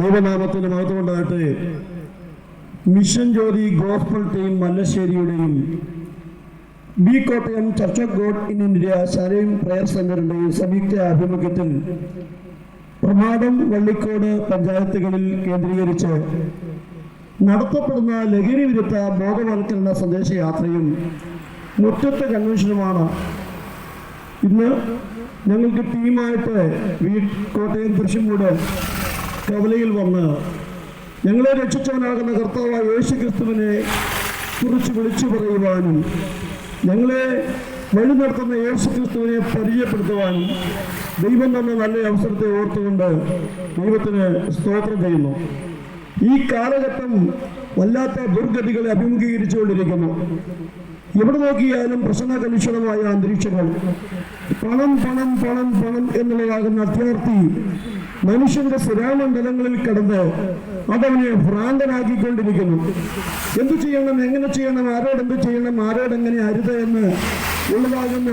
ദൈവനാമത്തിന് മഹത്വം ഉണ്ടാകട്ടെ mission Jyothi gospel team മല്ലശ്ശേരിയുടെയും B Kottayam church of God in India ശാലയും prayer സെന്ററിന്റെയും സംയുക്ത ആഭിമുഖ്യത്തിൽ പ്രമാദം വള്ളിക്കോട് പഞ്ചായത്തുകളിൽ കേന്ദ്രീകരിച്ച് നടത്തപ്പെടുന്ന ലഹരി വിരുദ്ധ ബോധവൽക്കരണ സന്ദേശയാത്രയും മുറ്റത്തെ കൺവെൻഷനുമാണ്. ഇന്ന് ഞങ്ങൾക്ക് ടീമായിട്ട് കോട്ടയം തൃശ്ശൂർ കവലയിൽ വന്ന് ഞങ്ങളെ രക്ഷിച്ചവനാകുന്ന കർത്താവായ യേശു ക്രിസ്തുവിനെ കുറിച്ച് വിളിച്ചു പറയുവാനും ഞങ്ങളെ വഴി നടത്തുന്ന യേശു ക്രിസ്തുവിനെ പരിചയപ്പെടുത്തുവാനും ദൈവം തന്ന നല്ല അവസരത്തെ ഓർത്തുകൊണ്ട് ദൈവത്തിന് സ്തോത്രം ചെയ്യുന്നു. ഈ കാലഘട്ടം വല്ലാത്ത ദുർഗതികളെ അഭിമുഖീകരിച്ചുകൊണ്ടിരിക്കുന്നു. എവിടെ നോക്കിയാലും പ്രശ്ന കലുഷിതമായ അന്തരീക്ഷങ്ങൾ. പണം പണം പണം പണം എന്നുള്ളതാകുന്ന അത്യാർത്ഥി മനുഷ്യന്റെ സുരാമണ്ഡലങ്ങളിൽ കിടന്ന് അതവനെ ഭ്രാന്തനാക്കിക്കൊണ്ടിരിക്കുന്നു. എന്തു ചെയ്യണം? എങ്ങനെ ചെയ്യണം? ആരോട് എന്ത് ചെയ്യണം? ആരോട് എങ്ങനെ അരുത് എന്ന് ഉള്ളതാകുന്ന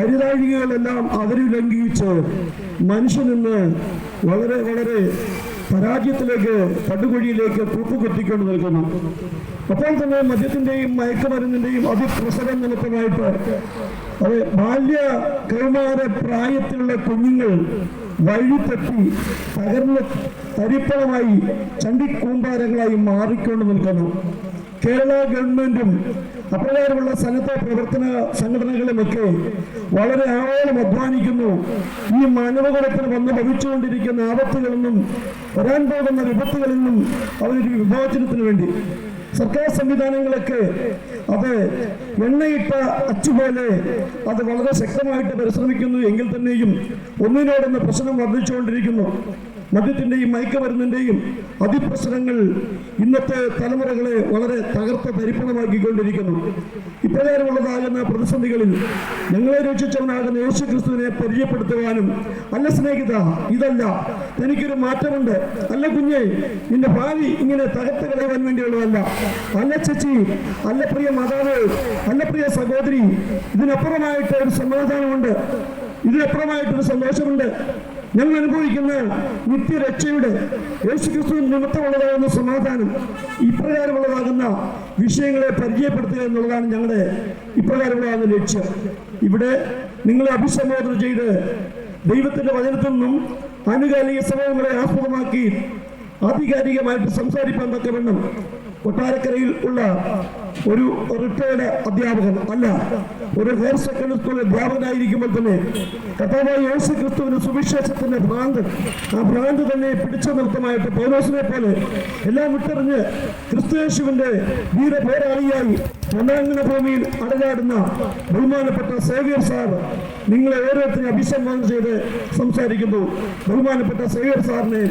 അരുതാഴികകളെല്ലാം ലംഘിച്ച് മനുഷ്യനിന്ന് വളരെ വളരെ പരാജയത്തിലേക്ക് പടുകുഴിയിലേക്ക് കൂപ്പുകുത്തിക്കൊണ്ട് നിൽക്കുന്നു. അപ്പോൾ തന്നെ മദ്യത്തിന്റെയും മയക്കുമരുന്നിന്റെയും അതിപ്രസരം നിമിത്തമായിട്ട് ബാല്യ കൗമാര പ്രായത്തിലുള്ള കുഞ്ഞുങ്ങൾ വഴിതെറ്റി തകർന്ന് തരിപ്പണമായി ചണ്ടിക്കൂമ്പാരങ്ങളായി മാറിക്കൊണ്ട് നിൽക്കുന്നു. കേരള ഗവൺമെന്റും അപ്രകാരമുള്ള സന്നദ്ധ പ്രവർത്തന സംഘടനകളുമൊക്കെ വളരെ ആഴം അധ്വാനിക്കുന്നു. ഈ മാനവകുലത്തിന് വന്ന് ഭവിച്ചുകൊണ്ടിരിക്കുന്ന ആപത്തുകളിൽ നിന്നും വരാൻ പോകുന്ന വിപത്തുകളിൽ നിന്നും അവരൊരു വിമോചനത്തിന് വേണ്ടി സർക്കാർ സംവിധാനങ്ങളൊക്കെ അത് എണ്ണയിട്ട അച്ചുപോലെ അത് വളരെ ശക്തമായിട്ട് പരിശ്രമിക്കുന്നു. എങ്കിൽ തന്നെയും ഒന്നിനോടൊന്ന് പ്രശ്നം വർദ്ധിച്ചുകൊണ്ടിരിക്കുന്നു. മദ്യത്തിന്റെയും മയക്കുമരുന്നിന്റെയും അതിപ്രശ്നങ്ങൾ ഇന്നത്തെ തലമുറകളെ വളരെ തകർത്ത് തരിപ്പണമാക്കിക്കൊണ്ടിരിക്കുന്നു ഇപ്രകാരമുള്ളതാകുന്ന പ്രതിസന്ധികളിൽ ഞങ്ങളെ രക്ഷിച്ചവനാകുന്ന യേശു ക്രിസ്തുവിനെ പരിചയപ്പെടുത്തുവാനും അല്ല സ്നേഹിത ഇതല്ല തനിക്കൊരു മാറ്റമുണ്ട്. അല്ല കുഞ്ഞെ നിന്റെ ഭാവി ഇങ്ങനെ തകർത്ത് കളയുവാൻ വേണ്ടിയുള്ളതല്ല. അല്ല ചേച്ചി അല്ല പ്രിയ മാതാവ് അല്ല പ്രിയ സഹോദരി ഇതിനപ്പുറമായിട്ട് ഒരു സമാധാനമുണ്ട്. ഇതിനപ്പുറമായിട്ടൊരു സന്തോഷമുണ്ട്. ഞങ്ങൾ അനുഭവിക്കുന്ന നിത്യരക്ഷയുടെ യേശുക്രിസ്തു നിമിത്തമുള്ളതാകുന്ന സമാധാനം ഇപ്രകാരമുള്ളതാകുന്ന വിഷയങ്ങളെ പരിചയപ്പെടുത്തുക എന്നുള്ളതാണ് ഞങ്ങളുടെ ഇപ്രകാരമുള്ളതാകുന്ന ലക്ഷ്യം. ഇവിടെ നിങ്ങളെ അഭിസംബോധന ചെയ്ത് ദൈവത്തിന്റെ വചനത്തിൽ നിന്നും ആനുകാലിക സംഭവങ്ങളെ ആസ്പദമാക്കി ആധികാരികമായിട്ട് സംസാരിക്കാൻ തക്കവണ്ണം കൊട്ടാരക്കരയിൽ ഉള്ള ഒരു റിട്ടയർഡ് അധ്യാപകൻ അല്ല ഒരു ഹയർ സെക്കൻഡറി സ്കൂൾ അധ്യാപകനായിരിക്കുമ്പോൾ തന്നെ കഥാവായ യേശു ക്രിസ്തുവിന് സുവിശേഷത്തിന്റെ ഭ്രാന്ത് ആ ഭ്രാന്ത് തന്നെ പിടിച്ചു നിർത്തമായിട്ട് പൗലോസിനെ പോലെ എല്ലാം വിട്ടെറിഞ്ഞ് ക്രിസ്തുയേശുവിന്റെ വീര പോരാളിയായി ഒന്നാംഗന ഭൂമിയിൽ അടലാടുന്ന ബഹുമാനപ്പെട്ട സേവിയർ സാർ നിങ്ങളെ ഓരോരുത്തരും അഭിസംബോധന ചെയ്ത് സംസാരിക്കുന്നു. ബഹുമാനപ്പെട്ട സേവിയർ സാറിനെ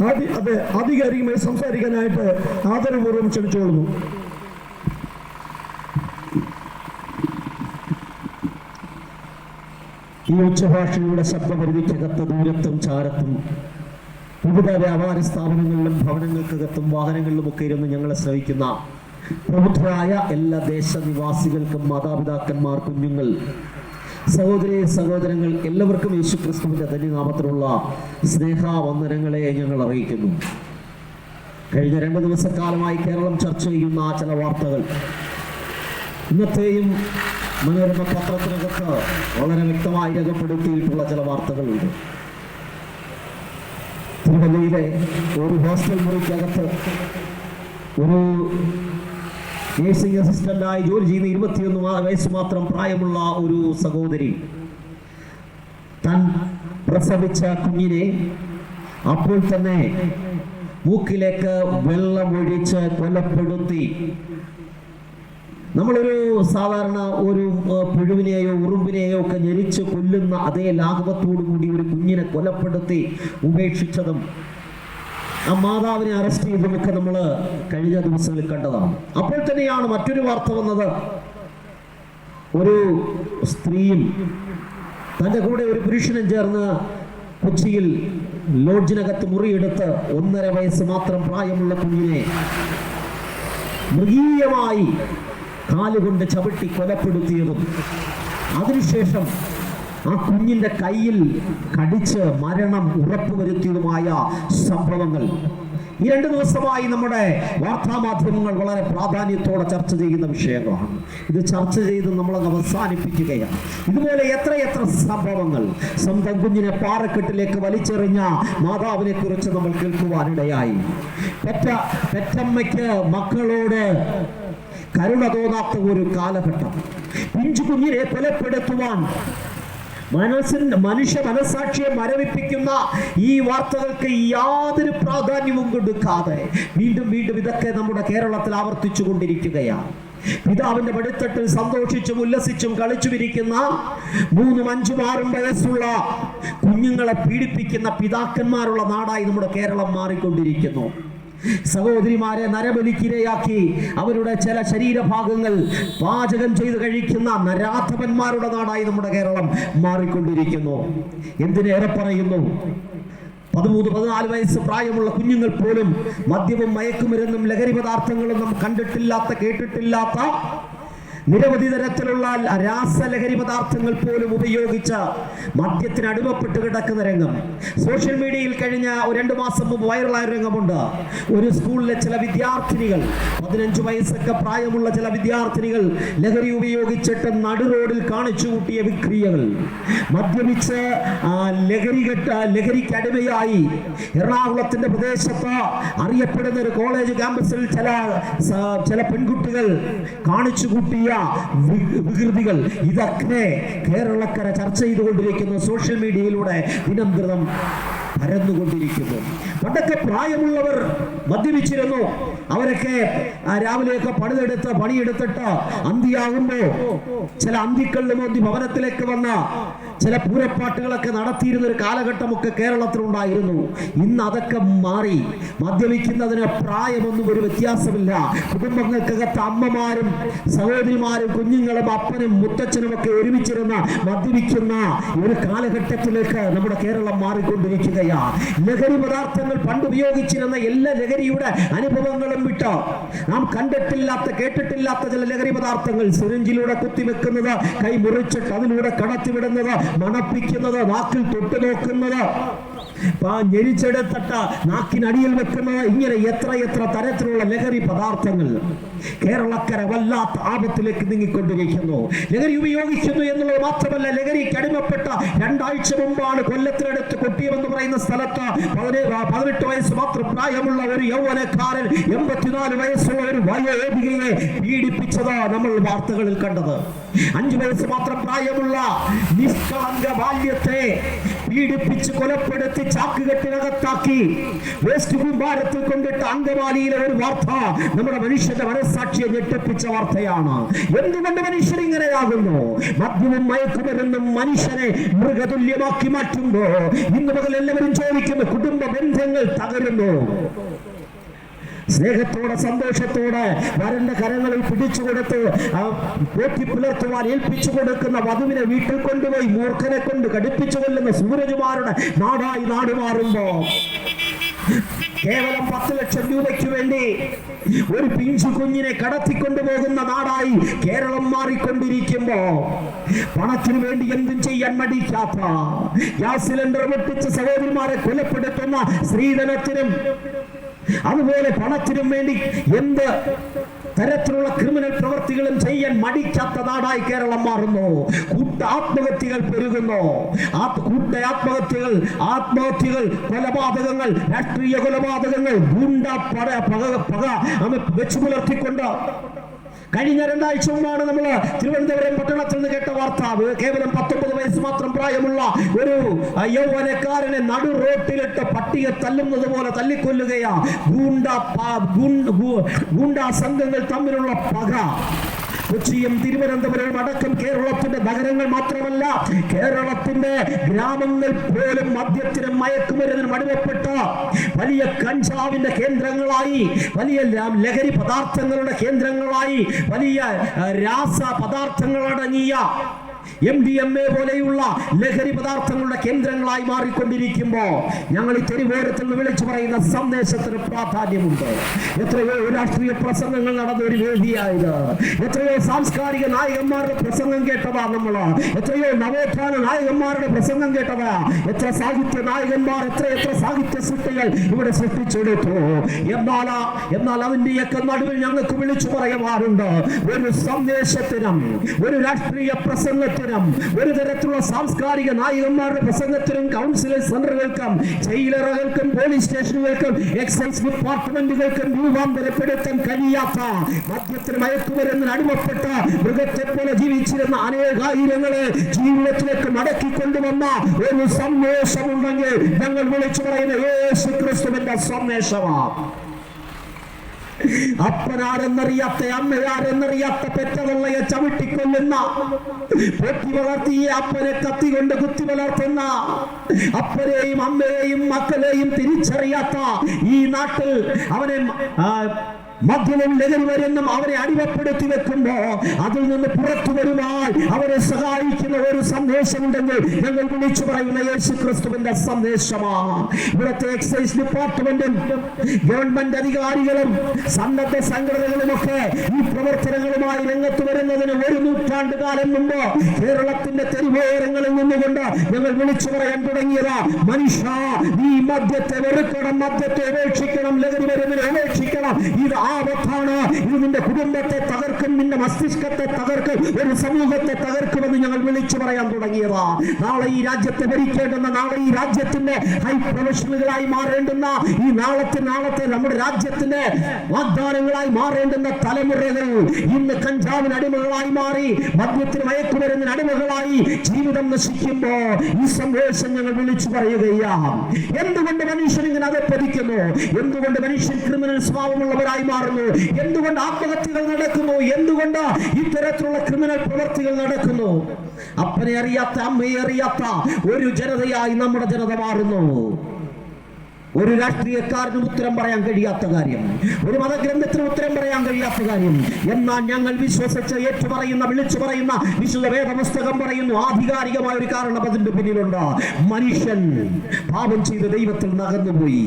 അത് ആധികാരികമായി സംസാരിക്കാനായിട്ട് ആദരപൂർവം ക്ഷണിച്ചുകൊള്ളുന്നു ഈ ഉച്ചഭാഷയുടെ ശബ്ദപരിധിക്കകത്ത് ദൂരത്തും ചാരത്തും വിവിധ വ്യാപാര സ്ഥാപനങ്ങളിലും ഭവനങ്ങൾക്കകത്തും വാഹനങ്ങളിലും ഒക്കെ ഇരുന്ന് ഞങ്ങളെ ശ്രവിക്കുന്ന പ്രബുദ്ധരായ എല്ലാ ദേശനിവാസികൾക്കും മാതാപിതാക്കന്മാർ കുഞ്ഞുങ്ങൾ സഹോദരി സഹോദരങ്ങൾ എല്ലാവർക്കും യേശു ക്രിസ്തുവിന്റെ ധന്യനാമത്തിലുള്ള സ്നേഹാവന്ദനങ്ങളെ ഞങ്ങൾ അറിയിക്കുന്നു. കഴിഞ്ഞ രണ്ട് ദിവസക്കാലമായി കേരളം ചർച്ച ചെയ്യുന്ന ചില വാർത്തകൾ. ഇന്നത്തെയും മനോരമ പത്രത്തിനകത്ത് വളരെ വ്യക്തമായി രേഖപ്പെടുത്തിയിട്ടുള്ള ചില വാർത്തകളുണ്ട്. തിരുവല്ലയിലെ ഒരു ഹോസ്റ്റൽ മുറിക്കകത്ത് ഒരു നേഴ്സിംഗ് അസിസ്റ്റന്റായി ജോലി ചെയ്യുന്ന ഇരുപത്തിയൊന്ന് വയസ്സ് മാത്രം പ്രായമുള്ള ഒരു സഹോദരി. താൻ പ്രസവിച്ച കുഞ്ഞിനെ അപ്പോൾ തന്നെ മൂക്കിലേക്ക് വെള്ളമൊഴിച്ച് കൊലപ്പെടുത്തി. നമ്മളൊരു സാധാരണ ഒരു പുഴുവിനെയോ ഉറുമ്പിനെയോ ഒക്കെ ഞെരിച്ച് കൊല്ലുന്ന അതേ ലാഘവത്തോടു കൂടി ഒരു കുഞ്ഞിനെ കൊലപ്പെടുത്തി ഉപേക്ഷിച്ചതും ആ മാതാവിനെ അറസ്റ്റ് ചെയ്തതൊക്കെ നമ്മൾ കഴിഞ്ഞ ദിവസങ്ങളിൽ കണ്ടതാണ്. അപ്പോൾ തന്നെയാണ് മറ്റൊരു വാർത്ത വന്നത്. ഒരു സ്ത്രീയും തന്റെ കൂടെ ഒരു പുരുഷനും ചേർന്ന് കൊച്ചിയിൽ ലോഡ്ജിനകത്ത് മുറിയെടുത്ത് ഒന്നര വയസ്സ് മാത്രം പ്രായമുള്ള കുഞ്ഞിനെ മൃഗീയമായി കാലുകൊണ്ട് ചവിട്ടി കൊലപ്പെടുത്തിയതും അതിനുശേഷം ആ കുഞ്ഞിന്റെ കയ്യിൽ കടിച്ച് മരണം ഉറപ്പുവരുത്തിയതുമായ സംഭവങ്ങൾ. ഈ രണ്ട് ദിവസമായി നമ്മുടെ വാർത്താ മാധ്യമങ്ങൾ വളരെ പ്രാധാന്യത്തോടെ ചർച്ച ചെയ്യുന്ന വിഷയങ്ങളാണ്. ഇത് ചർച്ച ചെയ്ത് നമ്മളങ്ങ് അവസാനിപ്പിക്കുകയാണ്. ഇതുപോലെ എത്രയെത്ര സംഭവങ്ങൾ സ്വന്തം കുഞ്ഞിനെ പാറക്കെട്ടിലേക്ക് വലിച്ചെറിഞ്ഞ മാതാവിനെ കുറിച്ച് നമ്മൾ കേൾക്കുവാനിടയായി. പെറ്റ പെറ്റമ്മയ്ക്ക് മക്കളോട് കരുണ തോന്നാത്ത ഒരു കാലഘട്ടം. പിഞ്ചു കുഞ്ഞിനെ കൊലപ്പെടുത്തുവാൻ മനസ്സിന് മനുഷ്യ മനസാക്ഷിയെ മരവിപ്പിക്കുന്ന ഈ വാർത്തകൾക്ക് യാതൊരു പ്രാധാന്യവും കൊടുക്കാതെ വീണ്ടും വീണ്ടും ഇതൊക്കെ നമ്മുടെ കേരളത്തിൽ ആവർത്തിച്ചു കൊണ്ടിരിക്കുകയാണ്. പിതാവിന്റെ പടുത്തട്ടിൽ സന്തോഷിച്ചും ഉല്ലസിച്ചും കളിച്ചുമിരിക്കുന്ന മൂന്നും അഞ്ചും ആറും വയസ്സുള്ള കുഞ്ഞുങ്ങളെ പീഡിപ്പിക്കുന്ന പിതാക്കന്മാരുള്ള നാടായി നമ്മുടെ കേരളം മാറിക്കൊണ്ടിരിക്കുന്നു. സഹോദരിമാരെ നരബലിക്കിരയാക്കി അവരുടെ ചില ശരീരഭാഗങ്ങൾ പാചകം ചെയ്ത് കഴിക്കുന്ന നരാധവന്മാരുടെ നാടായി നമ്മുടെ കേരളം മാറിക്കൊണ്ടിരിക്കുന്നു. എന്തിനേറെ പറയുന്നു? പതിമൂന്ന് പതിനാല് വയസ്സ് പ്രായമുള്ള കുഞ്ഞുങ്ങൾ പോലും മദ്യവും മയക്കുമരുന്നും ലഹരി പദാർത്ഥങ്ങളും നാം കണ്ടിട്ടില്ലാത്ത കേട്ടിട്ടില്ലാത്ത നിരവധി തരത്തിലുള്ള രാസലഹരി പദാർത്ഥങ്ങൾ പോലും ഉപയോഗിച്ച മദ്യത്തിന് അടിമപ്പെട്ട് കിടക്കുന്ന രംഗം. സോഷ്യൽ മീഡിയയിൽ കഴിഞ്ഞ രണ്ട് മാസം മുമ്പ് വൈറലായ രംഗമുണ്ട്. ഒരു സ്കൂളിലെ ചില വിദ്യാർത്ഥിനികൾ പതിനഞ്ച് വയസ്സൊക്കെ പ്രായമുള്ള ചില വിദ്യാർത്ഥിനികൾ ലഹരി ഉപയോഗിച്ചിട്ട് നടു റോഡിൽ കാണിച്ചു കൂട്ടിയ വിക്രിയകൾ. മദ്യപിച്ച് ലഹരി കെട്ട ലഹരിക്ക് അടിമയായി എറണാകുളത്തിന്റെ പ്രദേശത്ത് അറിയപ്പെടുന്ന ഒരു കോളേജ് ക്യാമ്പസിൽ ചില ചില പെൺകുട്ടികൾ കാണിച്ചു കൂട്ടിയ വികൃതികൾ ഇതൊക്കെ കേരളക്കര ചർച്ച ചെയ്തുകൊണ്ടിരിക്കുന്ന. സോഷ്യൽ മീഡിയയിലൂടെ ദിനംപ്രതം പരന്നുകൊണ്ടിരിക്കുന്നു. പണ്ടൊക്കെ പ്രായമുള്ളവർ മദ്യപിച്ചിരുന്നു. അവരൊക്കെ രാവിലെയൊക്കെ പണിതെടുത്ത് പണിയെടുത്തിട്ട് അന്തിയാകുമ്പോ ചില അന്തിക്കളിലും അന്തി ഭവനത്തിലേക്ക് വന്ന ചില പൂരപ്പാട്ടുകളൊക്കെ നടത്തിയിരുന്ന ഒരു കാലഘട്ടമൊക്കെ കേരളത്തിലുണ്ടായിരുന്നു. ഇന്ന് അതൊക്കെ മാറി. മദ്യപിക്കുന്നതിന് പ്രായമൊന്നും ഒരു വ്യത്യാസമില്ല. കുടുംബങ്ങൾക്കകത്ത് അമ്മമാരും സഹോദരിമാരും കുഞ്ഞുങ്ങളും അപ്പനും മുത്തച്ഛനും ഒക്കെ ഒരുമിച്ചിരുന്ന മദ്യപിക്കുന്ന ഒരു കാലഘട്ടത്തിലേക്ക് നമ്മുടെ കേരളം മാറിക്കൊണ്ടിരിക്കുകയാണ് ലഹരി പദാർത്ഥങ്ങൾ പണ്ട് ഉപയോഗിച്ചിരുന്ന എല്ലാ ലഹരിയുടെ അനുഭവങ്ങളും വിട്ട്? നാം കണ്ടിട്ടില്ലാത്ത കേട്ടിട്ടില്ലാത്ത ചില ലഹരി പദാർത്ഥങ്ങൾ സിറിഞ്ചിലൂടെ കുത്തിവെക്കുന്നത് കൈ മുറിച്ചിട്ട് അതിലൂടെ കടത്തിവിടുന്നത് മണപ്പിക്കുന്നത് നാക്കിൽ തൊട്ടു നോക്കുന്നത് പാ- ഞെരിച്ചെടുത്തിട്ട് നാക്കിനടിയിൽ വെക്കുന്ന ഇങ്ങനെ എത്ര എത്ര തരത്തിലുള്ള ലഹരി പദാർത്ഥങ്ങൾ കേരളക്കര വല്ലാത്ത ആപത്തിലേക്ക് നീങ്ങിക്കൊണ്ടിരിക്കുന്നു. ലഹരി ഉപയോഗിക്കുന്നു എന്നുള്ളത് മാത്രമല്ല ലഹരിക്ക് കടിമപ്പെട്ട രണ്ടാഴ്ച മുമ്പാണ് കൊല്ലത്തിനടുത്ത് കൊട്ടിയമെന്ന് പറയുന്ന സ്ഥലത്ത് പതിനേ- പതിനെട്ട് വയസ്സ് മാത്രം പ്രായമുള്ള ഒരു യൗവനക്കാരൻ എൺപത്തിനാല് വയസ്സുള്ള ഒരു വയോധികയെ പീഡിപ്പിച്ചത് നമ്മൾ വാർത്തകളിൽ കണ്ടത്. അഞ്ചു വയസ്സ് മാത്രം പ്രായമുള്ള നിഷ്കളങ്ക ബാല്യത്തെ പീഡിപ്പിച്ച് കൊലപ്പെടുത്തി ചാക്കുകെട്ടിനകത്താക്കി. വേസ്റ്റ് കൂമ്പാരത്തിൽ കൊണ്ടിട്ട് അങ്കമാലിയിലെ ഒരു വാർത്ത നമ്മുടെ മനുഷ്യന്റെ മനസ്സാക്ഷിയെ ഞെട്ടിപ്പിച്ച വാർത്തയാണ്. എന്തുകൊണ്ട് മനുഷ്യൻ ഇങ്ങനെയാകുന്നു? മദ്യവും മയക്കുമരുന്നും മനുഷ്യനെ മൃഗതുല്യമാക്കി മാറ്റുമ്പോ ഇന്ന് മുതൽ എല്ലാവരും ചോദിക്കുന്നു കുടുംബ ബന്ധങ്ങൾ തകരുന്നു. സ്നേഹത്തോടെ സന്തോഷത്തോടെ വരന്റെ കരങ്ങളിൽ പിടിച്ചു കൊടുത്ത് പോറ്റി പുലർത്തുവാൻ ഏൽപ്പിച്ചു കൊടുക്കുന്ന വധുവിനെ വീട്ടിൽ കൊണ്ടുപോയി മൂർഖനെ കൊണ്ട് കടുപ്പിച്ചു കൊല്ലുന്ന സൂരജുമാരുടെ നാടായി നാട് മാറുമ്പോ കേവലം പത്ത് ലക്ഷം രൂപയ്ക്ക് വേണ്ടി ഒരു പിഞ്ചു കുഞ്ഞിനെ കടത്തിക്കൊണ്ടുപോകുന്ന നാടായി കേരളം മാറിക്കൊണ്ടിരിക്കുമ്പോ പണത്തിനു വേണ്ടി എന്തും ചെയ്യാൻ മടിക്കാത്ത ഗ്യാസ് സിലിണ്ടർ വെട്ടിച്ച് സഹോദരിമാരെ കൊലപ്പെടുത്തുന്ന സ്ത്രീധനത്തിനും അതുപോലെ പണത്തിനും വേണ്ടി എന്ത് തരത്തിലുള്ള ക്രിമിനൽ പ്രവർത്തികളും ചെയ്യാൻ മടിക്കാത്ത നാടായി കേരളം മാറുന്നു. കൂട്ട ആത്മഹത്യകൾ പെരുകുന്നു. ആ കൂട്ട ആത്മഹത്യകൾ ആത്മഹത്യകൾ കൊലപാതകങ്ങൾ രാഷ്ട്രീയ കൊലപാതകങ്ങൾ ഗുണ്ട പട പക പക നമ്മ വെച്ചു പുലർത്തിക്കൊണ്ട് കഴിഞ്ഞ രണ്ടാഴ്ച മുമ്പാണ് നമ്മൾ തിരുവനന്തപുരം പട്ടണത്തിൽ നിന്ന് കേട്ട വാർത്ത. കേവലം പത്തൊമ്പത് വയസ്സ് മാത്രം പ്രായമുള്ള ഒരു യൗവനക്കാരനെ നടു റോട്ടിലിട്ട് പട്ടിയെ തല്ലുന്നത് പോലെ തല്ലിക്കൊല്ലുകയാ. ഗൂണ്ട ഗൂണ്ടാ സംഘങ്ങൾ തമ്മിലുള്ള പക. കൊച്ചിയും തിരുവനന്തപുരം അടക്കം കേരളത്തിന്റെ നഗരങ്ങൾ മാത്രമല്ല കേരളത്തിന്റെ ഗ്രാമങ്ങൾ പോലും മദ്യത്തിനും മയക്കുമരുന്നിനും അടിമപ്പെട്ട വലിയ കഞ്ചാവിന്റെ കേന്ദ്രങ്ങളായി വലിയ ലഹരി പദാർത്ഥങ്ങളുടെ കേന്ദ്രങ്ങളായി വലിയ രാസ പദാർത്ഥങ്ങൾ അടങ്ങിയ എം ഡി എം എ പോലെയുള്ള ലഹരി പദാർത്ഥങ്ങളുടെ കേന്ദ്രങ്ങളായി മാറിക്കൊണ്ടിരിക്കുമ്പോൾ ഞങ്ങൾ ഈ തെരുവോരത്തിൽ നിന്ന് വിളിച്ചു പറയുന്ന സന്ദേശത്തിന് പ്രാധാന്യമുണ്ട്. എത്രയോ രാഷ്ട്രീയ പ്രസംഗങ്ങൾ നടന്ന ഒരു വേദിയായത്. എത്രയോ സാംസ്കാരിക നായകന്മാരുടെ പ്രസംഗം കേട്ടതാ നമ്മൾ എത്രയോ നവോത്ഥാന നായകന്മാരുടെ പ്രസംഗം കേട്ടതാ. എത്ര സാഹിത്യ നായകന്മാർ എത്ര എത്ര സാഹിത്യ സൃഷ്ടികൾ ഇവിടെ സൃഷ്ടിച്ചെടുത്തു. എന്നാൽ എന്നാൽ അതിന്റെയൊക്കെ നടുവിൽ ഞങ്ങൾക്ക് വിളിച്ചു പറയുമാറുണ്ട് ഒരു സന്ദേശത്തിനും ഒരു രാഷ്ട്രീയ പ്രസംഗത്തിനും ഒരു തരത്തിലുള്ള സാംസ്കാരിക നായകന്മാരുടെ പ്രസംഗത്തിനും കൗൺസിലർ സെന്ററുകൾക്കും ജയിലറുകൾക്കും പോലീസ് സ്റ്റേഷനുകൾക്കും എക്സൈസ് ഡിപ്പാർട്ട്മെന്റുകൾക്കും രൂപാന്തരപ്പെടുത്താൻ കഴിയാത്ത മദ്യത്തിന് മയക്കുമരുന്നിന് അടിമപ്പെട്ട മൃഗത്തെ പോലെ ജീവിച്ചിരുന്ന അനേകായിരങ്ങളെ ജീവിതത്തിലേക്ക് മടക്കി കൊണ്ടുവന്ന ഒരു സന്ദേശമുണ്ടെങ്കിൽ ഞങ്ങൾ വിളിച്ചു പറയുന്ന യേശു ക്രിസ്തുവിന്റെ സന്ദേശമാണ് അപ്പനാരെന്നറിയാത്ത അമ്മയാരെന്നറിയാത്ത പെറ്റവള്ളയെ ചവിട്ടിക്കൊല്ലുന്ന പൊട്ടി വളർത്തിയ അപ്പനെ കത്തി കൊണ്ട് കുത്തി വളർത്തുന്ന അപ്പനെയും അമ്മയെയും മക്കളെയും തിരിച്ചറിയാത്ത ഈ നാട്ടിൽ അവനെ മദ്യവും ലഹരി വരുന്നും അവരെ അടിമപ്പെടുത്തി വെക്കുമ്പോ അതിൽ നിന്ന് പുറത്തു വരുവാൻ അവരെ സഹായിക്കുന്ന ഒരു സന്ദേശമുണ്ടെങ്കിൽ ഞങ്ങൾ വിളിച്ചു പറയുന്ന യേശു ക്രിസ്തുവിന്റെ സന്ദേശമാണ്. ഇവിടുത്തെ എക്സൈസ് ഡിപ്പാർട്ട്മെന്റും ഗവൺമെന്റ് അധികാരികളും സന്നദ്ധ സംഘടനകളുമൊക്കെ ഈ പ്രവർത്തനങ്ങളുമായി രംഗത്ത് വരുന്നതിന് ഒരു നൂറ്റാണ്ട് കാലം മുമ്പ് കേരളത്തിന്റെ തെരുവോരങ്ങളിൽ നിന്നുകൊണ്ട് ഞങ്ങൾ വിളിച്ചു പറയാൻ തുടങ്ങിയത്. മനുഷ്യ ഈ മദ്യത്തെ വെറുക്കണം മദ്യത്തെ ഉപേക്ഷിക്കണം ലഹരി മരുന്നിനെ ഉപേക്ഷിക്കണം. ഇത് ആപത്താണ്. ഇത് നിന്റെ കുടുംബത്തെ തകർക്കും നിന്റെ മസ്തിഷ്കത്തെ തകർക്കും ഒരു സമൂഹത്തെ തകർക്കുമെന്ന് ഞങ്ങൾ വിളിച്ചു പറയാൻ തുടങ്ങിയതാ. നാളെ ഈ രാജ്യത്തെ ഭരിക്കേണ്ടുന്ന നാളെ ഈ രാജ്യത്തിന്റെ ഹൈ പ്രൊഫഷണലുകളായി മാറേണ്ടുന്ന ഈ നാളത്തെ നാളത്തെ നമ്മുടെ രാജ്യത്തിന്റെ വാഗ്ദാനങ്ങളായി മാറേണ്ടുന്ന തലമുറകൾ ഇന്ന് കഞ്ചാവിന് അടിമകളായി മാറി മദ്യത്തിന് മയക്കുമരുന്നിന് അടിമകളായി ജീവിതം നശിക്കുമ്പോ ഈ സന്ദേശം ഞങ്ങൾ വിളിച്ചു പറയുകയാ. എന്തുകൊണ്ട് മനുഷ്യൻ ഇങ്ങനെ അകപ്പതിക്കുന്നു എന്തുകൊണ്ട് മനുഷ്യൻ ക്രിമിനൽ സ്വഭാവമുള്ളവരായി മാറുന്നു. എന്തുകൊണ്ട് ആത്മഹത്യകൾ നടക്കുന്നു? എന്തുകൊണ്ട് ഇത്തരത്തിലുള്ള ക്രിമിനൽ പ്രവർത്തികൾ നടക്കുന്നു? അപ്പനെ അറിയാത്ത അമ്മയെ അറിയാത്ത ഒരു ജനതയായി നമ്മുടെ ജനത മാറുന്നു. ഒരു രാഷ്ട്രീയക്കാരനും ഉത്തരം പറയാൻ കഴിയാത്ത കാര്യം ഒരു മതഗ്രന്ഥത്തിന് ഉത്തരം പറയാൻ കഴിയാത്ത കാര്യം എന്നാൽ ഞങ്ങൾ വിശ്വസിച്ച് ഏറ്റുപറയുന്ന വിളിച്ചു പറയുന്ന വിശുദ്ധ വേദപുസ്തകം പറയുന്നു ആധികാരികമായ ഒരു കാരണം അതിന്റെ പിന്നിലുണ്ട്. മനുഷ്യൻ പാപം ചെയ്ത ദൈവത്തിൽ നിന്ന് അകന്നുപോയി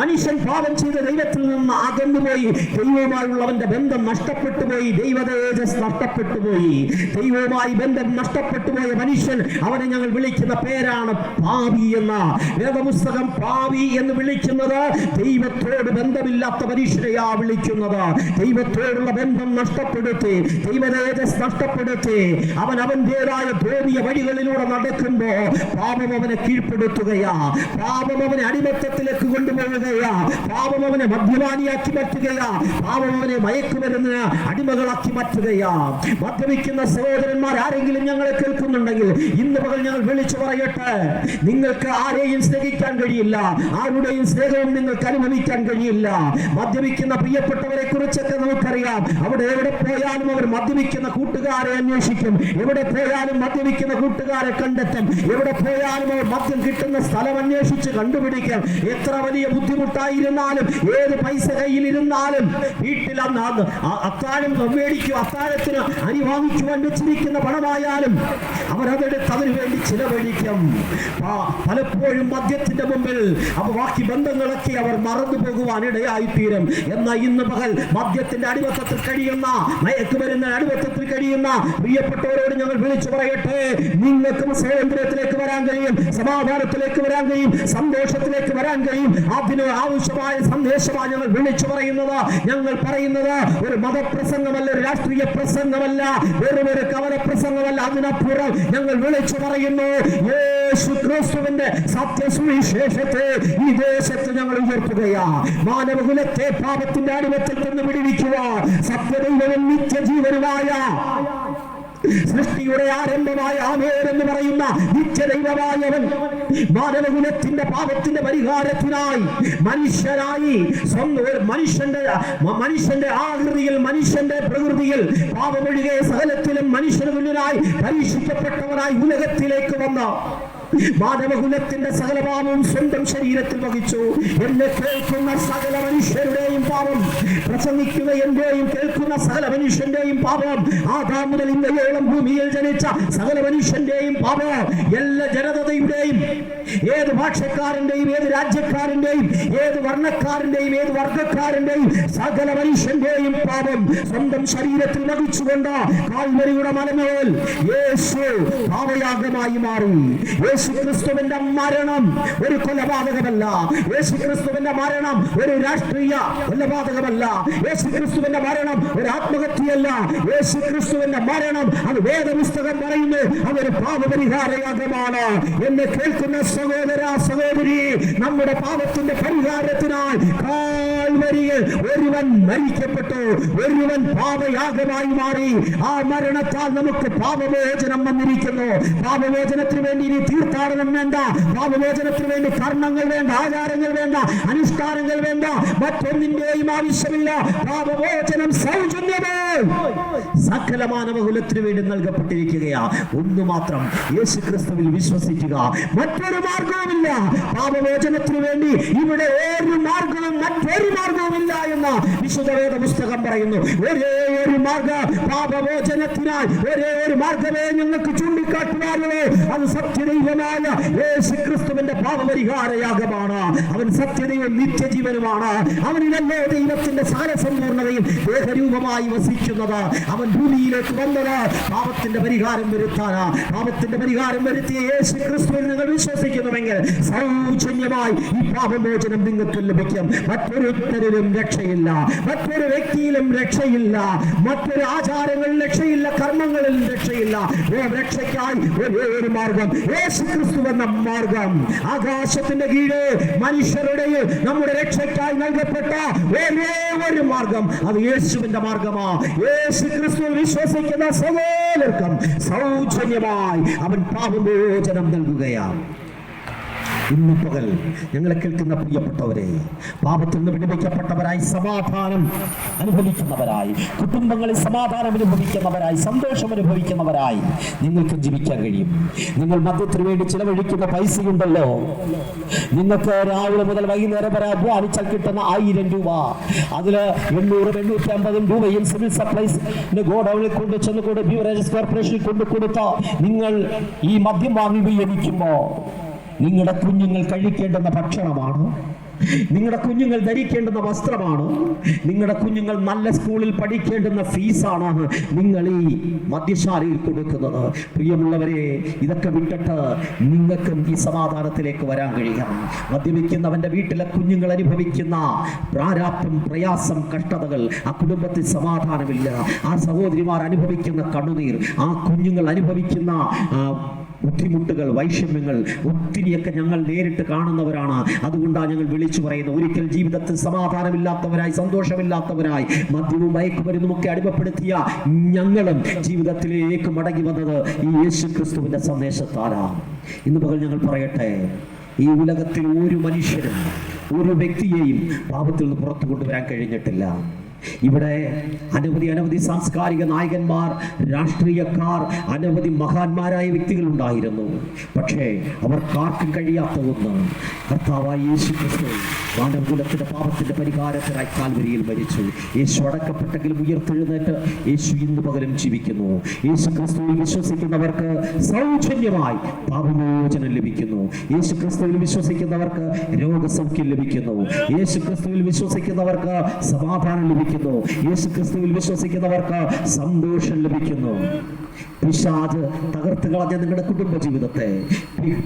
മനുഷ്യൻ പാപം ചെയ്ത ദൈവത്തിൽ നിന്ന് അകന്നുപോയി. ദൈവവുമായുള്ളവന്റെ ബന്ധം നഷ്ടപ്പെട്ടു പോയി ദൈവതേജസ് നഷ്ടപ്പെട്ടു പോയി ദൈവവുമായി ബന്ധം നഷ്ടപ്പെട്ടു പോയ മനുഷ്യൻ അവനെ ഞങ്ങൾ വിളിക്കുന്ന പേരാണ് പാവി എന്ന. വേദപുസ്തകം പാവി എന്ന് വിളിക്കുന്നത് ദൈവത്തോട് ബന്ധമില്ലാത്ത മനുഷ്യരെയാ വിളിക്കുന്നത്. ദൈവത്തോടുള്ള ബന്ധം നഷ്ടപ്പെടുത്തി ദൈവതേജസ് നഷ്ടപ്പെടുത്തി അവൻ അവന്റേതായ ഭൂമിയ വഴികളിലൂടെ നടക്കുമ്പോ പാപം അവനെ കീഴ്പ്പെടുത്തുകയാ. പാപം അവനെ അടിമത്തത്തിലേക്ക് കൊണ്ടുപോവുകയാ. പാപം അവനെ മദ്യപാനിയാക്കി മാറ്റുകയാ. പാപം അവനെ മയക്കുമരുന്ന് അടിമകളാക്കി മാറ്റുകയാ. മദ്യപിക്കുന്ന സഹോദരന്മാർ ആരെങ്കിലും ഞങ്ങളെ കേൾക്കുന്നുണ്ടെങ്കിൽ ഇന്ന് പകൽ ഞങ്ങൾ വിളിച്ചു പറയട്ടെ. നിങ്ങൾക്ക് ആരെയും സ്നേഹിക്കാൻ കഴിയില്ല. ആരുടെയും സ്നേഹവും നിങ്ങൾക്ക് അനുഭവിക്കാൻ കഴിയില്ല. മദ്യപിക്കുന്ന പ്രിയപ്പെട്ടവരെ കുറിച്ചൊക്കെ നമുക്കറിയാം. അവിടെ എവിടെ പോയാലും അവർ മദ്യപിക്കുന്ന കൂട്ടുകാരെ അന്വേഷിക്കും. എവിടെ പോയാലും മദ്യപിക്കുന്ന കൂട്ടുകാരെ കണ്ടെത്തും. എവിടെ പോയാലും അവർ മദ്യം കിട്ടുന്ന സ്ഥലം അന്വേഷിച്ച് കണ്ടുപിടിക്കും. എത്ര വലിയ ബുദ്ധിമുട്ടായിരുന്നാലും ഏത് പൈസ കയ്യിലിരുന്നാലും വീട്ടിൽ അന്ന് അത്താഴം മേടിക്കും. അത്താഴത്തിന് അരി വാങ്ങിക്കുവാൻ വെച്ചിരിക്കുന്ന പണമായാലും അവരതെടുത്ത് അതിനു വേണ്ടി ചിലവഴിക്കും പലപ്പോഴും മദ്യത്തിന്റെ മുമ്പിൽ അവ ബാക്കി ബന്ധങ്ങളൊക്കെ അവർ മറന്നു പോകുവാൻ ഇടയായിത്തീരും. എന്നാൽ ഇന്ന് പകൽ മദ്യത്തിന്റെ അടിമത്തത്തിൽ കഴിയുന്ന മയക്കുമരുന്ന അടിമത്തത്തിൽ കഴിയുന്ന പ്രിയപ്പെട്ടവരോട് ഞങ്ങൾ വിളിച്ചു പറയട്ടെ. നിങ്ങൾക്കും സ്വാതന്ത്ര്യത്തിലേക്ക് വരാൻ കഴിയും സമാധാനത്തിലേക്ക് വരാൻ കഴിയും സന്തോഷത്തിലേക്ക് വരാൻ കഴിയും. അതിന് ആവശ്യമായ സന്ദേശമാണ് ഞങ്ങൾ വിളിച്ചു പറയുന്നത്. ഞങ്ങൾ പറയുന്നത് ഒരു മതപ്രസംഗമല്ല ഒരു രാഷ്ട്രീയ പ്രസംഗമല്ല വെറും ഒരു കവല പ്രസംഗമല്ല അതിനപ്പുറം ഞങ്ങൾ വിളിച്ചു പറയുന്നു യേശു ക്രിസ്തുവിന്റെ സത്യസുവിശേഷത്തെ ഈ ദേശത്ത് ഞങ്ങൾ ഉയർത്തുകയാ. മാനവകുലത്തെ പാപത്തിന്റെ അടിമത്തിൽ നിന്ന് വിടുവിക്കുക സത്യദൈവവും നിത്യജീവനുമായ സൃഷ്ടിയുടെ ആരംഭമായ ആമേൻ എന്ന് പറയുന്ന നിത്യദൈവമായവൻ മാനവകുലത്തിന്റെ പാപത്തിന്റെ പരിഹാരത്തിനായി മനുഷ്യനായി മനുഷ്യന്റെ മനുഷ്യന്റെ ആകൃതിയിൽ മനുഷ്യന്റെ പ്രകൃതിയിൽ പാപമൊഴികെ സകലത്തിലും മനുഷ്യന് മുന്നിലായി പരീക്ഷിക്കപ്പെട്ടവനായി ഉലകത്തിലേക്ക് വന്ന മാനവകുലത്തിന്റെ സകല പാപവും സ്വന്തം ശരീരത്തിൽ വഹിച്ചു. എന്നെ കേൾക്കുന്ന സകല മനുഷ്യരുടെയും പാപം പ്രസംഗിക്കുന്ന എന്റെയും കേൾക്കുന്ന സകല മനുഷ്യന്റെയും പാപം ആദാം മുതൽ ഇന്നലെയോളം ഭൂമിയിൽ ജനിച്ച സകല മനുഷ്യന്റെയും പാപം എല്ലാ ജനതയുടെയും ഏത് ഭാഷക്കാരന്റെയും ഏത് രാജ്യക്കാരന്റെയും ഏത് വർണക്കാരന്റെയും ഏത് വർഗക്കാരന്റെയും സകല മനുഷ്യന്റെയും പാപം സ്വന്തം ശരീരത്തിൽ വഹിച്ചുകൊണ്ട് കാൽവരിയുടെ മലമേൽ യേശു പാവയാഗമായി മാറി. യേശു ക്രിസ്തുവിന്റെ മരണം ഒരു കൊലപാതകമല്ല. യേശുക്രിസ്തുവിന്റെ മരണം ഒരു രാഷ്ട്രീയ കൊലപാതകമല്ല. യേശുക്രിസ്തുവിന്റെ മരണം ഒരു ആത്മഹത്യയല്ല. യേശുക്രിസ്തുവിന്റെ മരണം അത് വേദപുസ്തകം പറയുന്നു അതൊരു പാപപരിഹാരയാഗമാണ് എന്ന് കേൾക്കുന്ന സഹോദര സഹോദരി നമ്മുടെ പാപത്തിന്റെ പരിഹാരത്തിനായി കാൽവരിയിൽ ഒരുവൻ മരിക്കപ്പെട്ടു. ഒരുവൻ പാപയാഗമായി മാറി. ആ മരണത്താൽ നമുക്ക് പാപമോചനം വന്നിരിക്കുന്നു. പാപമോചനത്തിന് വേണ്ടി തീർത്ഥാടനം വേണ്ട പാപമോചനത്തിന് വേണ്ടി കർമ്മങ്ങൾ വേണ്ട ആചാരങ്ങൾ വേണ്ട അനുഷ്ഠാനങ്ങൾ വേണ്ട മറ്റൊന്നിന്റെയും ആവശ്യമില്ല. പാപമോചനം സൗജന്യത. സകല മാനവകുലത്തിന് വേണ്ടി നൽകപ്പെട്ടിരിക്കുകയാ. ഒന്ന് മാത്രം യേശു ക്രിസ്തുവിൽ വിശ്വസിക്കുക. മറ്റൊരു മാർഗവുമില്ല പാപമോചനത്തിന് വേണ്ടി ഇവിടെ ഒരു മാർഗവും മറ്റൊരു മാർഗവുമില്ല എന്ന് വിശുദ്ധവേദ പുസ്തകം പറയുന്നു. ഒരേ ഒരു മാർഗ പാപമോചനത്തിനായി ഒരേ ഒരു മാർഗമേ ഞങ്ങൾക്ക് ചൂണ്ടിക്കാട്ടുവാനുള്ളൂ. അത് സത്യദൈവമായ യേശു ക്രിസ്തുവിന്റെ പാപപരിഹാരയാഗമാണ്. അവൻ സത്യതയും നിത്യജീവനുമാണ്. അവനിലല്ലോ ദൈവത്തിന്റെ സകല സമ്പൂർണതയും ദേഹരൂപമായി വസിക്കുന്നത്. അവൻ ഭൂമിയിലേക്ക് വന്നത് പാപത്തിന്റെ പരിഹാരം വരുത്താനാ. പാപത്തിന്റെ പരിഹാരം വരുത്തിയ യേശു ക്രിസ്തുവിൽ നിങ്ങൾ വിശ്വസിക്കുന്നുവെങ്കിൽ സൗജന്യമായി ഈ പാപമോചനം നിങ്ങൾക്ക് ലഭിക്കും. മറ്റൊരുത്തരിലും രക്ഷയില്ല. മറ്റൊരു വ്യക്തിയിലും രക്ഷയില്ല. മറ്റൊരു ആചാരങ്ങളിൽ രക്ഷയില്ല. കർമ്മങ്ങളിൽ രക്ഷയില്ല. രക്ഷയ്ക്കായി ഒരേ ഒരു മാർഗം. യേശു ക്രിസ്തു എന്ന മാർഗം. ആകാശത്തിന്റെ കീഴ് മനുഷ്യരുടെ നമ്മുടെ രക്ഷയ്ക്കായി നൽകപ്പെട്ട ഒരേ ഒരു മാർഗം. അത് യേശുവിന്റെ മാർഗമാ. യേശു ക്രിസ്തു വിശ്വസിക്കുന്ന സകലർക്കും സൗജന്യമായി അവൻ പാപമോചനം നൽകുകയാണ്. ഇന്ന് പകൽ ഞങ്ങളെ കേൾക്കുന്ന പ്രിയപ്പെട്ടവരെ പാപത്തിൽ നിന്ന് വിടുവിക്കപ്പെട്ടവരായി സമാധാനം അനുഭവിക്കുന്നവരായി കുടുംബങ്ങളിൽ സമാധാനം അനുഭവിക്കുന്നവരായി സന്തോഷം അനുഭവിക്കുന്നവരായി നിങ്ങൾക്ക് ജീവിക്കാൻ കഴിയും. നിങ്ങൾ മദ്യത്തിന് വേണ്ടി ചിലവഴിക്കുന്ന പൈസയുണ്ടല്ലോ. നിങ്ങൾക്ക് രാവിലെ മുതൽ വൈകുന്നേരം വരെ അധ്വാനിച്ചാൽ കിട്ടുന്ന ആയിരം രൂപ. അതിൽ എണ്ണൂറ് എണ്ണൂറ്റി അമ്പതും രൂപയും സിവിൽ സപ്ലൈസ് ഗോഡൌണിൽ കൊണ്ട് ചെന്ന് കൂടെ ബീവറേജസ് കോർപ്പറേഷനിൽ കൊണ്ട് കൊടുത്ത നിങ്ങൾ ഈ മദ്യം വാങ്ങി ഉപയോഗിക്കുമ്പോൾ നിങ്ങളുടെ കുഞ്ഞുങ്ങൾ കഴിക്കേണ്ടുന്ന ഭക്ഷണമാണ്. നിങ്ങളുടെ കുഞ്ഞുങ്ങൾ ധരിക്കേണ്ടുന്ന വസ്ത്രമാണ്. നിങ്ങളുടെ കുഞ്ഞുങ്ങൾ നല്ല സ്കൂളിൽ പഠിക്കേണ്ടുന്ന ഫീസാണ് നിങ്ങൾ ഈ മദ്യശാലയിൽ കൊടുക്കുന്നത്. പ്രിയമുള്ളവരെ ഇതൊക്കെ വിട്ടിട്ട് നിങ്ങൾക്കും ഈ സമാധാനത്തിലേക്ക് വരാൻ കഴിയാം. മദ്യപിക്കുന്നവന്റെ വീട്ടിലെ കുഞ്ഞുങ്ങൾ അനുഭവിക്കുന്ന പ്രാരാപ്തം പ്രയാസം കഷ്ടതകൾ ആ കുടുംബത്തിൽ സമാധാനമില്ല. ആ സഹോദരിമാർ അനുഭവിക്കുന്ന കണ്ണുനീർ ആ കുഞ്ഞുങ്ങൾ അനുഭവിക്കുന്ന ബുദ്ധിമുട്ടുകൾ വൈഷമ്യങ്ങൾ ഒത്തിരിയൊക്കെ ഞങ്ങൾ നേരിട്ട് കാണുന്നവരാണ്. അതുകൊണ്ടാണ് ഞങ്ങൾ വിളിച്ചു പറയുന്നത്. ഒരിക്കൽ ജീവിതത്തിൽ സമാധാനമില്ലാത്തവരായി സന്തോഷമില്ലാത്തവരായി മദ്യവും മയക്കുമരുന്നും ഒക്കെ അടിമപ്പെടുത്തിയ ഞങ്ങളും ജീവിതത്തിലേക്ക് മടങ്ങി വന്നത് ഈ യേശു ക്രിസ്തുവിന്റെ സന്ദേശത്താലാണ്. ഇന്ന് പകൽ ഞങ്ങൾ പറയട്ടെ ഈ ഉലകത്തിൽ ഒരു മനുഷ്യരും ഒരു വ്യക്തിയെയും പാപത്തിൽ നിന്ന് പുറത്തു കൊണ്ടുവരാൻ കഴിഞ്ഞിട്ടില്ല. ഇവിടെ അനവധി അനവധി സാംസ്കാരിക നായകന്മാർ രാഷ്ട്രീയക്കാർ അനവധി മഹാന്മാരായ വ്യക്തികൾ ഉണ്ടായിരുന്നു. പക്ഷേ അവർക്കാർക്കും കഴിയാത്ത ഒന്ന് കർത്താവായ യേശു ക്രിസ്തു മാനവകുലത്തിന്റെ പാപത്തിന്റെ പരിഹാരത്തിനായി കാൽവരിയിൽ മരിച്ചു. യേശു അടക്കപ്പെട്ടെങ്കിലും ഉയർത്തെഴുന്നേറ്റ് യേശു ഇന്ന് പകരം ജീവിക്കുന്നു. യേശു ക്രിസ്തുവിൽ വിശ്വസിക്കുന്നവർക്ക് സൗജന്യമായി പാപമോചനം ലഭിക്കുന്നു. യേശു ക്രിസ്തുവിൽ വിശ്വസിക്കുന്നവർക്ക് രോഗസൗഖ്യം ലഭിക്കുന്നു. യേശു ക്രിസ്തുവിൽ വിശ്വസിക്കുന്നവർക്ക് സമാധാനം ലഭിക്കുന്നു. യേശു ക്രിസ്തുവിൽ വിശ്വസിക്കുന്നവർക്ക് സന്തോഷം ലഭിക്കുന്നു. പിശാജ് തകർത്ത് കളഞ്ഞ നിങ്ങളുടെ കുടുംബ ജീവിതത്തെ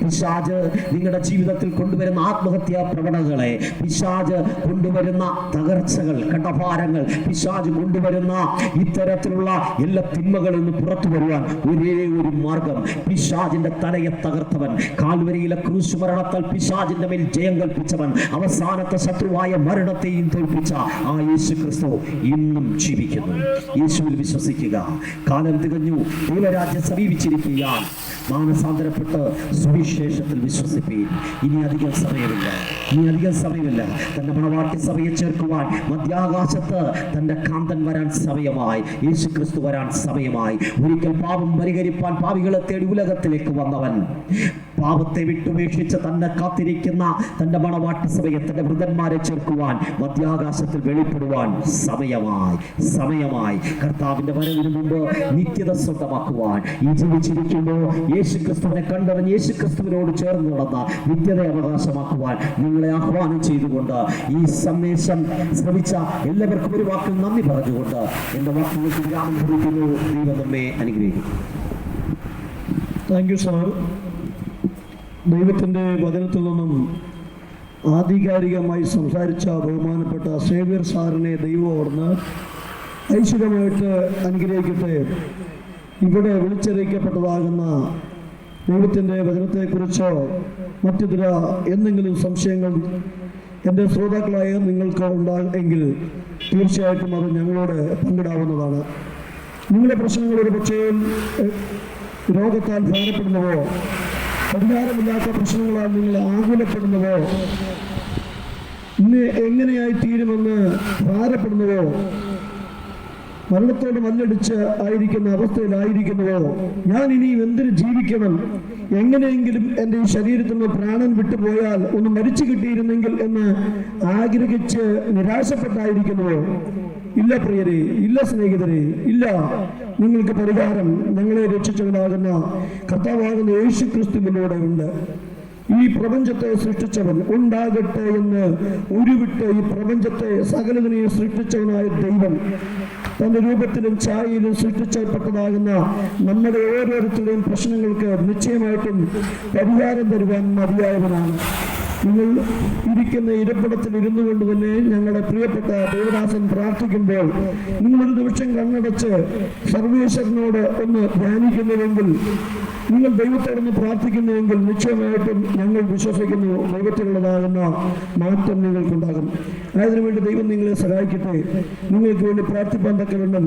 പിശാജ് നിങ്ങളുടെ ജീവിതത്തിൽ കൊണ്ടുവരുന്ന ആത്മഹത്യാ പ്രവണതകളെ. പിശാജ് കൊണ്ടുവരുന്ന തകർച്ചകൾ കടഭാരങ്ങൾ പിശാജ് കൊണ്ടുവരുന്ന ഇത്തരത്തിലുള്ള എല്ലാ തിന്മകളിൽ നിന്ന് പുറത്തു വരുവാൻ ഒരേ ഒരു മാർഗം. പിശാജിന്റെ തലയെ തകർത്തവൻ കാൽവരിയിലെ ക്രൂശ് മരണത്താൽ പിശാജിന്റെ മേൽ ജയം കൽപ്പിച്ചവൻ അവസാനത്തെ ശത്രുവായ മരണത്തെയും തോൽപ്പിച്ച ആ യേശു ക്രിസ്തു ഇന്നും ജീവിക്കുന്നു. യേശുവിൽ വിശ്വസിക്കുക. കാലം തികഞ്ഞു. ദൈവരാജ്യം സമീപിച്ചിരിക്കുകയാൽ മാനസാന്തരപ്പെട്ട് സുവിശേഷത്തിൽ വിശ്വസിപ്പീൻ. ഇനി അധികം സമയമില്ല. ഇനി അധികം സമയമില്ല. തന്റെ മണവാട്ടി സഭയെ ചേർക്കുവാൻ മധ്യാകാശത്ത് തന്റെ കാന്തൻ വരാൻ സമയമായി. യേശു ക്രിസ്തു വരാൻ സമയമായി. ഒരിക്കൽ പാപം പരിഹരിപ്പാൻ പാവികളെ തേടി ഉലകത്തിലേക്ക് വന്നവൻ. പാപത്തെ വിട്ടുപേക്ഷിച്ച് തന്നെ കാത്തിരിക്കുന്ന തന്റെ മണവാട്ടി സഭയെ തന്റെ വൃതന്മാരെ ചേർക്കുവാൻ മധ്യാകാശത്തിൽ വെളിപ്പെടുവാൻ സമയമായി. സമയമായി. കർത്താവിന്റെ വരവിന് മുമ്പ് നിത്യത സ്വന്തമാക്കുവാൻ. ഈ ജീവിച്ചിരിക്കുമ്പോൾ യേശു ക്രിസ്തുവിനെ കണ്ടറിഞ്ഞ് യേശു ക്രിസ്തുവിനോട് ചേർന്ന് നടന്ന നിത്യത അവകാശമാക്കുവാൻ നിങ്ങളെ ആഹ്വാനം ചെയ്തുകൊണ്ട് ഈ സന്ദേശം ശ്രമിച്ച എല്ലാവർക്കും ഒരു വാക്കിൽ നന്ദി പറഞ്ഞുകൊണ്ട് എന്റെ വാക്കുകൾക്ക് വിരാമം കുറിക്കുന്നു നമ്മെ അനുഗ്രഹിക്കും. താങ്ക് യു സാർ ദൈവത്തിന്റെ വചനത്തിൽ നിന്നും ആധികാരികമായി സംസാരിച്ച ബഹുമാനപ്പെട്ട സേവ്യർ സാറിനെ ദൈവം ഓർന്ന് ഐശ്വര്യമായിട്ട് അനുഗ്രഹിക്കട്ടെ. ഇവിടെ വിളിച്ചറിയിക്കപ്പെട്ടതാകുന്ന ദൈവത്തിന്റെ വചനത്തെക്കുറിച്ചോ മറ്റു ചില എന്തെങ്കിലും സംശയങ്ങൾ എന്റെ ശ്രോതാക്കളായ നിങ്ങൾക്ക് ഉണ്ടായെങ്കിൽ തീർച്ചയായിട്ടും അത് ഞങ്ങളോട് പങ്കിടാവുന്നതാണ്. നിങ്ങളുടെ പ്രശ്നങ്ങൾ ഒരു പക്ഷേ രോഗത്താൽ ഭാരപ്പെടുന്നവോ? പരിഹാരമില്ലാത്ത പ്രശ്നങ്ങളാൽ നിങ്ങൾ ആകുലപ്പെടുന്നവോ? ഇന്ന് എങ്ങനെയായി തീരുമെന്ന് ഭാരപ്പെടുന്നവോ? മരണത്തോട് മല്ലടിച്ച് ആയിരിക്കുന്ന അവസ്ഥയിലായിരിക്കുന്നുവോ ഞാൻ ഇനിയും എന്തിന് ജീവിക്കണം? എങ്ങനെയെങ്കിലും എന്റെ ഈ ശരീരത്തിൽ നിന്ന് പ്രാണൻ വിട്ടുപോയാൽ ഒന്ന് മരിച്ചു കിട്ടിയിരുന്നെങ്കിൽ എന്ന് ആഗ്രഹിച്ച് നിരാശപ്പെട്ടായിരിക്കുന്നുവോ ഇല്ല പ്രിയരെ ഇല്ല സ്നേഹിതരെ ഇല്ല. നിങ്ങൾക്ക് പരിഹാരം ഞങ്ങളെ രക്ഷിച്ചവനാകുന്ന കർത്താവാകുന്ന യേശു ക്രിസ്തുവിലൂടെ ഉണ്ട്. ഈ പ്രപഞ്ചത്തെ സൃഷ്ടിച്ചവൻ ഉണ്ടാകട്ടെ എന്ന് ഉരുവിട്ട് ഈ പ്രപഞ്ചത്തെ സകലതിനെയും സൃഷ്ടിച്ചവനായ ദൈവം തന്റെ രൂപത്തിലും ഛായയിലും സൃഷ്ടിച്ചപ്പെട്ടതാകുന്ന നമ്മുടെ ഓരോരുത്തരുടെയും പ്രശ്നങ്ങൾക്ക് നിശ്ചയമായിട്ടും പരിഹാരം തരുവാൻ മതിയായവനാണ്. നിങ്ങൾ ഇരിക്കുന്ന ഇരിപ്പിടത്തിൽ ഇരുന്നു കൊണ്ട് തന്നെ ഞങ്ങളുടെ പ്രിയപ്പെട്ട ദേവദാസൻ പ്രാർത്ഥിക്കുമ്പോൾ നിങ്ങളൊരു നിമിഷം കണ്ണടച്ച് സർവേശ്വരനോട് ഒന്ന് ധ്യാനിക്കുന്നുവെങ്കിൽ നിങ്ങൾ ദൈവത്തോടൊന്ന് പ്രാർത്ഥിക്കുന്നുവെങ്കിൽ നിശ്ചയമായിട്ടും ഞങ്ങൾ വിശ്വസിക്കുന്നു ദൈവത്തിലുള്ളതാകുന്ന മാറ്റം നിങ്ങൾക്കുണ്ടാകും. അതിനുവേണ്ടി ദൈവം നിങ്ങളെ സഹായിക്കട്ടെ. നിങ്ങൾക്ക് വേണ്ടി പ്രാർത്ഥിപ്പാൻ തക്കവണ്ണം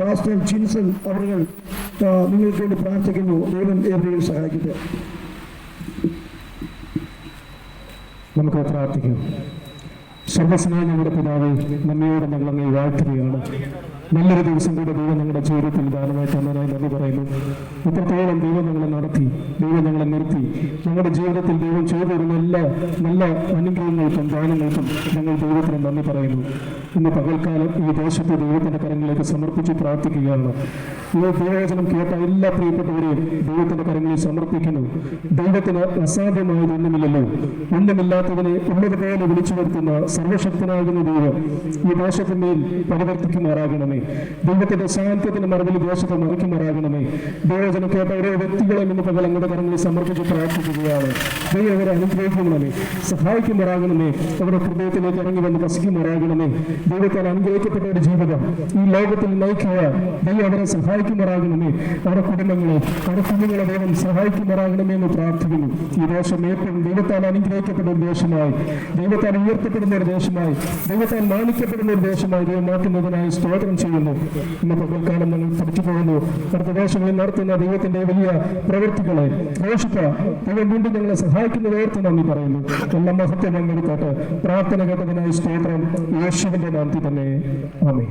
പാസ്റ്റർ ചിൻസൺ അവർ നിങ്ങൾക്ക് വേണ്ടി പ്രാർത്ഥിക്കുന്നു. ദൈവം ഏവരെയും സഹായിക്കട്ടെ. നമുക്ക് പ്രാർത്ഥിക്കാം. സർവസ്നായ നമ്മുടെ പിതാവേ നമ്മയോട് ഞങ്ങൾ അങ്ങ് വാഴ്ത്തുകയാണ്. നല്ലൊരു ദിവസം കൂടെ ദൈവം ഞങ്ങളുടെ ജീവിതത്തിൽ ദാനമായി തന്നതായി നന്ദി പറയുന്നു. ഇത്രത്തോളം ദൈവം ഞങ്ങളെ നടത്തി ദൈവം ഞങ്ങളെ നിർത്തി. ഞങ്ങളുടെ ജീവിതത്തിൽ ദൈവം ചെയ്തിരുന്ന എല്ലാ നല്ല അനുഗ്രഹങ്ങൾക്കും ദാനങ്ങൾക്കും ഞങ്ങൾ ദൈവത്തിന് നന്ദി പറയുന്നു. ഇന്ന് പകൽക്കാലം ഈ ദേശത്തെ ദൈവത്തിന്റെ കരങ്ങളിലേക്ക് സമർപ്പിച്ച് പ്രാർത്ഥിക്കുകയാണ്. ഈ ദൈവവചനം കേട്ട എല്ലാ പ്രിയപ്പെട്ടവരെയും ദൈവത്തിന്റെ കരങ്ങളിൽ സമർപ്പിക്കുന്നു. ദൈവത്തിന് അസാധ്യമായത് ഒന്നുമില്ലല്ലോ. ഒന്നുമില്ലാത്തതിനെ ഉള്ളതുപോലെ വിളിച്ചു വരുത്തുന്ന സർവശക്തനാകുന്ന ദൈവം ഈ ദേശത്തിന്മേൽ പരിവർത്തിക്കുമാറാകണമേ. ദൈവത്തിന്റെ സാന്നിധ്യത്തിന്റെ മറവിൽ ദേശത്തെ മറിക്കുമാറാകണമേ ദൈവജനം കേട്ട ഓരോ വ്യക്തികളെ ഇന്ന് പകൽ അങ്ങയുടെ കരങ്ങളിൽ സമർപ്പിച്ച് പ്രാർത്ഥിക്കുകയാണ്. ദൈവം അവരെ അനുഗ്രഹിക്കണമേ സഹായിക്കുമാറാകണമേ അവരുടെ ഹൃദയത്തിലേക്ക് ഇറങ്ങി വന്ന് വസിക്കുമാറാകണമേ ദൈവത്താൽ അനുഗ്രഹിക്കപ്പെട്ട ഒരു ജീവിതം ഈ ലോകത്തിൽ നയിക്കുക. ദൈവം അവരെ സഹായിക്കുമാറാകണമേ. അവരുടെ കുടുംബങ്ങളെ അവരുടെ കുഞ്ഞുങ്ങളെ ദൈവം സഹായിക്കുമാറാകണമേ എന്ന് പ്രാർത്ഥിക്കുന്നു. ഈ ദേശം ഏറ്റവും ദൈവത്താൽ അനുഗ്രഹിക്കപ്പെട്ട ഒരു ദേശമായി. ദൈവത്താൽ ഉയർത്തപ്പെടുന്ന ഒരു ദേശമായി. ദൈവത്താൽ മാനിക്കപ്പെടുന്ന ഒരു ദേശമായി ദൈവം മാറ്റുന്നതിനായി സ്തോത്രം ചെയ്യുന്നു. ഇന്നത്തെ പകൽക്കാലം ഞങ്ങൾ പഠിച്ചു പോകുന്നു. പ്രദേശങ്ങളിൽ ദേശങ്ങളിൽ നടത്തുന്ന ദൈവത്തിന്റെ വലിയ പ്രവൃത്തികളെ ഘോഷിക്ക ദൈവം വീണ്ടും ഞങ്ങളെ സഹായിക്കുന്നത് ഓർത്ത് നന്ദി പറയുന്നു. എല്ലാം മഹത്വം പങ്കെടുക്കാട്ട് പ്രാർത്ഥന കേട്ടതിനായി സ്തോത്രം. യേശുവിന്റെ നാമത്തിൽ തന്നെ. ആമേ